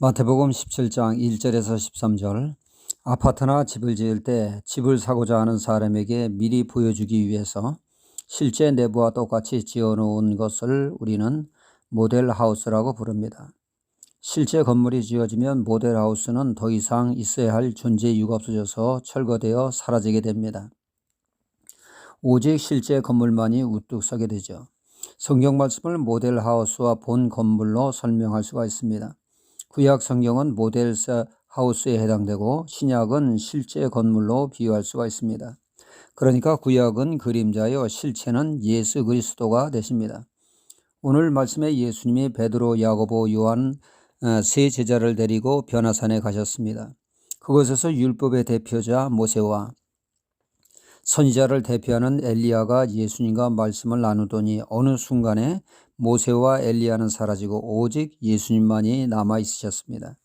마태복음 17장 1절에서 13절 아파트나 집을 지을 때 집을 사고자 하는 사람에게 미리 보여주기 위해서 실제 내부와 똑같이 지어 놓은 것을 우리는 모델 하우스라고 부릅니다. 실제 건물이 지어지면 모델 하우스는 더 이상 있어야 할 존재 이유가 없어져서 철거되어 사라지게 됩니다. 오직 실제 건물만이 우뚝 서게 되죠. 성경 말씀을 모델 하우스와 본 건물로 설명할 수가 있습니다. 구약 성경은 모델 하우스에 해당되고 신약은 실제 건물로 비유할 수가 있습니다. 그러니까 구약은 그림자요 실체는 예수 그리스도가 되십니다. 오늘 말씀에 예수님이 베드로, 야고보, 요한 어, 세 제자를 데리고 변화산에 가셨습니다. 그곳에서 율법의 대표자 모세와 선지자를 대표하는 엘리야가 예수님과 말씀을 나누더니 어느 순간에 모세와 엘리야는 사라지고 오직 예수님만이 남아 있으셨습니다.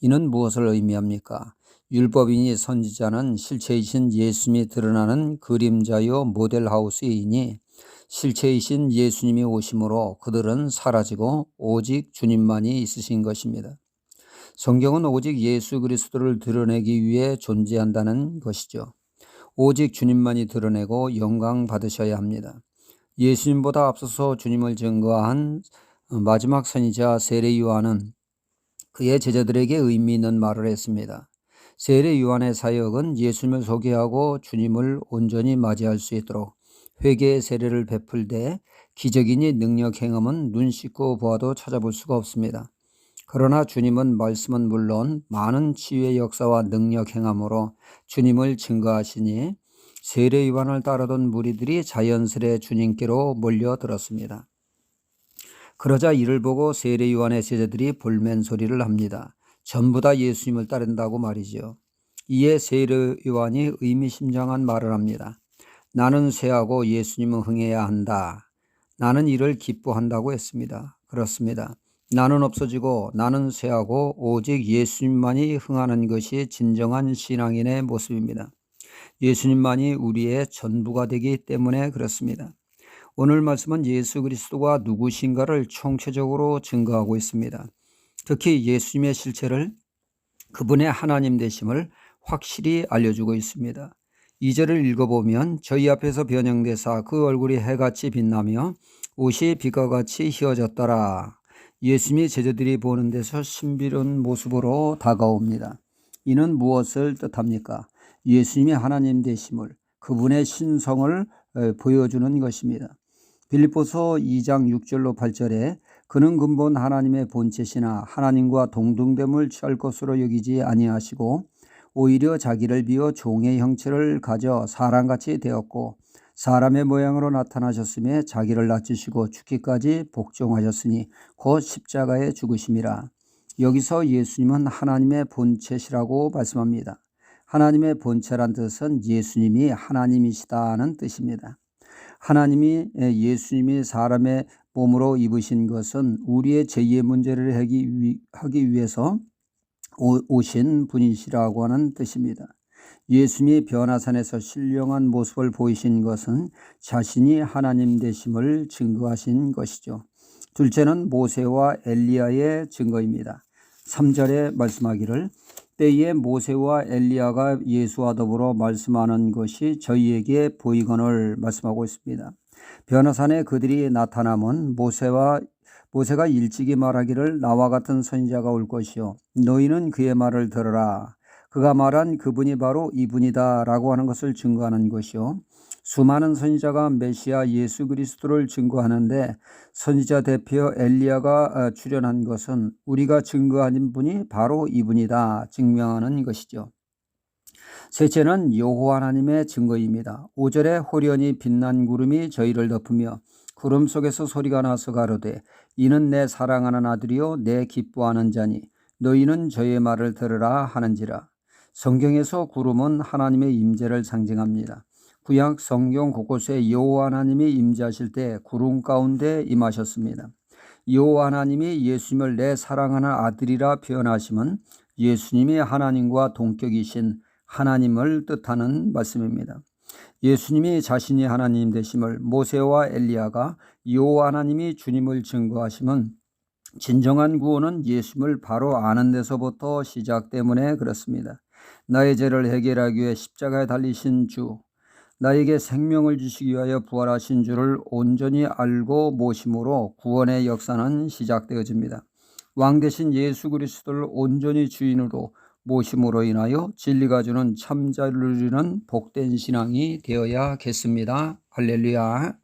이는 무엇을 의미합니까? 율법인이 선지자는 실체이신 예수님이 드러나는 그림자요 모델하우스이니 실체이신 예수님이 오심으로 그들은 사라지고 오직 주님만이 있으신 것입니다. 성경은 오직 예수 그리스도를 드러내기 위해 존재한다는 것이죠. 오직 주님만이 드러내고 영광 받으셔야 합니다. 예수님보다 앞서서 주님을 증거한 마지막 선이자 세례 요한은 그의 제자들에게 의미 있는 말을 했습니다. 세례 요한의 사역은 예수님을 소개하고 주님을 온전히 맞이할 수 있도록 회개의 세례를 베풀되 기적이니 능력 행함은 눈 씻고 보아도 찾아볼 수가 없습니다. 그러나 주님은 말씀은 물론 많은 치유의 역사와 능력 행함으로 주님을 증거하시니 세례 요한을 따르던 무리들이 자연스레 주님께로 몰려들었습니다. 그러자 이를 보고 세례 요한의 제자들이 볼멘 소리를 합니다. 전부 다 예수님을 따른다고 말이죠. 이에 세례 요한이 의미심장한 말을 합니다. 나는 쇠하고 예수님은 흥해야 한다. 나는 이를 기뻐한다고 했습니다. 그렇습니다. 나는 없어지고 나는 쇠하고 오직 예수님만이 흥하는 것이 진정한 신앙인의 모습입니다. 예수님만이 우리의 전부가 되기 때문에 그렇습니다. 오늘 말씀은 예수 그리스도가 누구신가를 총체적으로 증거하고 있습니다. 특히 예수님의 실체를 그분의 하나님 되심을 확실히 알려주고 있습니다. 2절을 읽어보면 저희 앞에서 변형되사 그 얼굴이 해같이 빛나며 옷이 빛과 같이 휘어졌더라. 예수님이 제자들이 보는 데서 신비로운 모습으로 다가옵니다. 이는 무엇을 뜻합니까? 예수님이 하나님 되심을 그분의 신성을 보여주는 것입니다. 빌립보서 2장 6절로 8절에 그는 근본 하나님의 본체시나 하나님과 동등됨을 취할 것으로 여기지 아니하시고 오히려 자기를 비워 종의 형체를 가져 사람같이 되었고 사람의 모양으로 나타나셨음에 자기를 낮추시고 죽기까지 복종하셨으니 곧 십자가에 죽으심이라. 여기서 예수님은 하나님의 본체시라고 말씀합니다. 하나님의 본체란 뜻은 예수님이 하나님이시다는 뜻입니다. 하나님이 예수님이 사람의 몸으로 입으신 것은 우리의 죄의 문제를 하기 위해서 오신 분이시라고 하는 뜻입니다. 예수님이 변화산에서 신령한 모습을 보이신 것은 자신이 하나님 되심을 증거하신 것이죠. 둘째는 모세와 엘리야의 증거입니다. 3절에 말씀하기를 때에 모세와 엘리야가 예수와 더불어 말씀하는 것이 저희에게 보이거늘 말씀하고 있습니다. 변화산에 그들이 나타남은 모세와 모세가 일찍이 말하기를 나와 같은 선지자가 올 것이요 너희는 그의 말을 들어라 그가 말한 그분이 바로 이분이다라고 하는 것을 증거하는 것이요 수많은 선지자가 메시아 예수 그리스도를 증거하는데 선지자 대표 엘리야가 어, 출연한 것은 우리가 증거하는 분이 바로 이분이다 증명하는 것이죠. 셋째는 여호와 하나님의 증거입니다. 5절에 호련히 빛난 구름이 저희를 덮으며 구름 속에서 소리가 나서 가로되 이는 내 사랑하는 아들이요 내 기뻐하는 자니 너희는 저의 말을 들으라 하는지라. 성경에서 구름은 하나님의 임재를 상징합니다. 구약 성경 곳곳에 여호와 하나님이 임재하실 때 구름 가운데 임하셨습니다. 여호와 하나님이 예수님을 내 사랑하는 아들이라 표현하시면 예수님이 하나님과 동격이신 하나님을 뜻하는 말씀입니다. 예수님이 자신이 하나님 되심을 모세와 엘리야가 여호와 하나님이 주님을 증거하시면 진정한 구원은 예수님을 바로 아는 데서부터 시작 때문에 그렇습니다. 나의 죄를 해결하기 위해 십자가에 달리신 주, 나에게 생명을 주시기 위하여 부활하신 주를 온전히 알고 모심으로 구원의 역사는 시작되어집니다. 왕 대신 예수 그리스도를 온전히 주인으로 모심으로 인하여 진리가 주는 참자를 누리는 복된 신앙이 되어야겠습니다. 할렐루야.